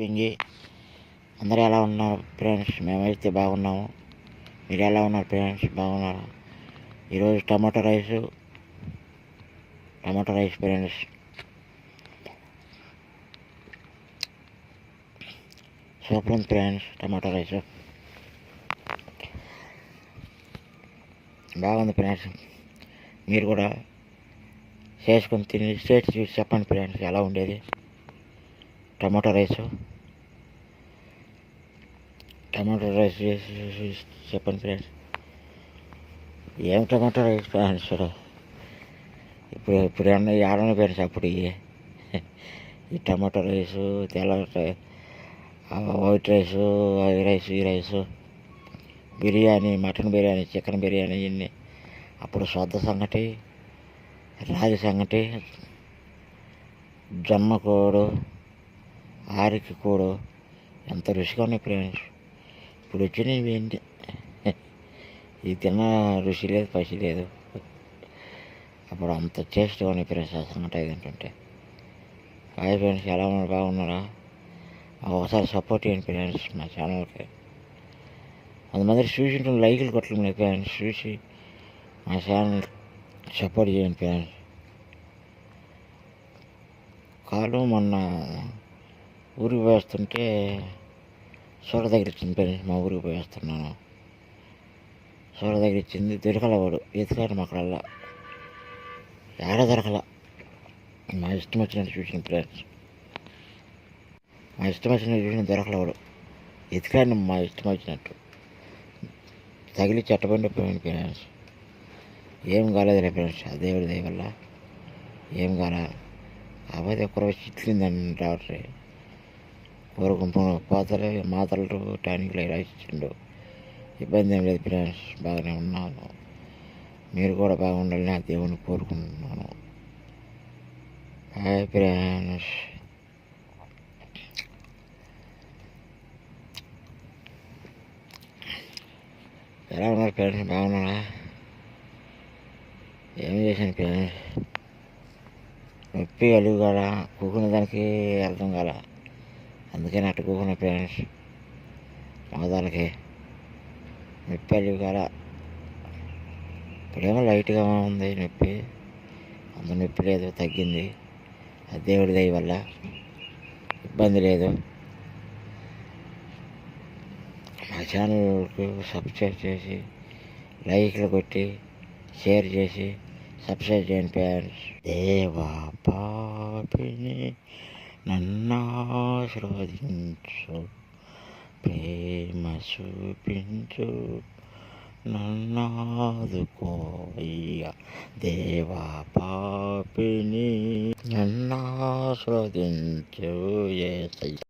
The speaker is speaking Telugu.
వింగి. అందరూ ఎలా ఉన్నారు? ఫ్రెండ్స్ మేమైతే బాగున్నాము. మీరు ఎలా ఉన్నారు? ఫ్రెండ్స్ బాగున్నారా? ఈరోజు tomato rice. Tomato rice friends super ఉంది ఫ్రెండ్స్ టమాటో రైసు. బాగుంది ఫ్రెండ్స్ మీరు కూడా చేసుకొని తిని టేస్ట్ చూసి చెప్పండి ఫ్రెండ్స్ ఎలా ఉండేది? Tomato rice. టమాటో రైస్ చేసి చెప్పండి ఫ్రెండ్స్. ఏం టమాటో రైస్ ఫ్రెండ్స్? ఇప్పుడు ఇప్పుడు ఏమన్నా ఏడన్నా ఫ్రెండ్స్ అప్పుడు ఇవి ఈ టమాటో రైసు తెల్ల వైట్ రైసు ఈ రైస్ ఈ rice biryani mutton biryani chicken biryani ఇన్ని. అప్పుడు సొద్ద సంగటి రాగి సంగటి జొన్న కోడు ఆరికి కూడా ఎంత రుచిగా ఉన్నాయి ఫ్రెండ్స్ ఇప్పుడు వచ్చినవి ఏంటి? ఇది తిన్న రుచి లేదు పసి లేదు. అప్పుడు అంత టేస్ట్గా ఉన్నాయి ఫ్రెండ్స్ ఆ సంగటి అది హాయ్ ఫ్రెండ్స్ ఎలా ఉన్నారు? బాగున్నారా? ఒకసారి సపోర్ట్ చేయండి ఫ్రెండ్స్ మా ఛానల్కి. కొంతమంది చూసి లైకులు కొట్టలేదు ఫ్రెండ్స్ చూసి మా ఛానల్ సపోర్ట్ చేయండి ఫ్రెండ్స్. కాలు మొన్న ఊరికి పోయేస్తుంటే సోడ దగ్గర ఇచ్చింది పేరెంట్స్ మా ఊరికి పోయేస్తున్నాను. సోడ దగ్గర ఇచ్చింది దొరకలేవాడు వాడు అక్కడల్లా ఏడ దొరకల? మా ఇష్టం వచ్చినట్టు చూసిన ఫ్రెండ్స్. మా ఇష్టం వచ్చినట్టు చూసిన దొరకలేవాడు వాడు. మా ఇష్టం వచ్చినట్టు. తగిలి చెట్టబండి పోయింది ఫ్రెండ్స్. ఏం కాలేదులే ఫ్రెండ్స్ ఆ దేవుడి దయ వల్ల. ఏం కాలే? కాకపోతే ఒక్కరోజు చిట్లిందండి డాక్టర్ కోరుకుంపు పోతలే మాతలు టానిక్లు అవి రాసిచ్చిండు ఇబ్బంది ఏం లేదు ఫ్రెండ్స్ బాగానే ఉన్నాను. మీరు కూడా బాగుండాలని ఆ దేవుని కోరుకుంటున్నాను. హాయ్ ఫ్రెండ్స్ ఎలా ఉన్నారు ఫ్రెండ్స్ బాగున్నారా? ఏం చేశాను ఫ్రెండ్స్ నొప్పి అలుగు కదా కూకునే దానికి అర్థం కదా అందుకని అట్ట కూకున్న ఫ్రెండ్స్ నొప్పి అలుగు ఇప్పుడేమో లైట్గా ఉంది నొప్పి. అంత నొప్పి లేదు తగ్గింది. ఆ దేవుడి దయ వల్ల ఇబ్బంది లేదు. మా ఛానల్కి సబ్స్క్రైబ్ చేసి లైక్లు కొట్టి షేర్ చేసి సబ్స్క్రైబ్ చేయండి ఫ్రెండ్స్. దేవా పాపిని నన్నాశ్రవదించు ప్రేమ చూపించు నన్నాదుకోయ్య దేవా పాపిని. నన్నాశ్రవదించు ఏ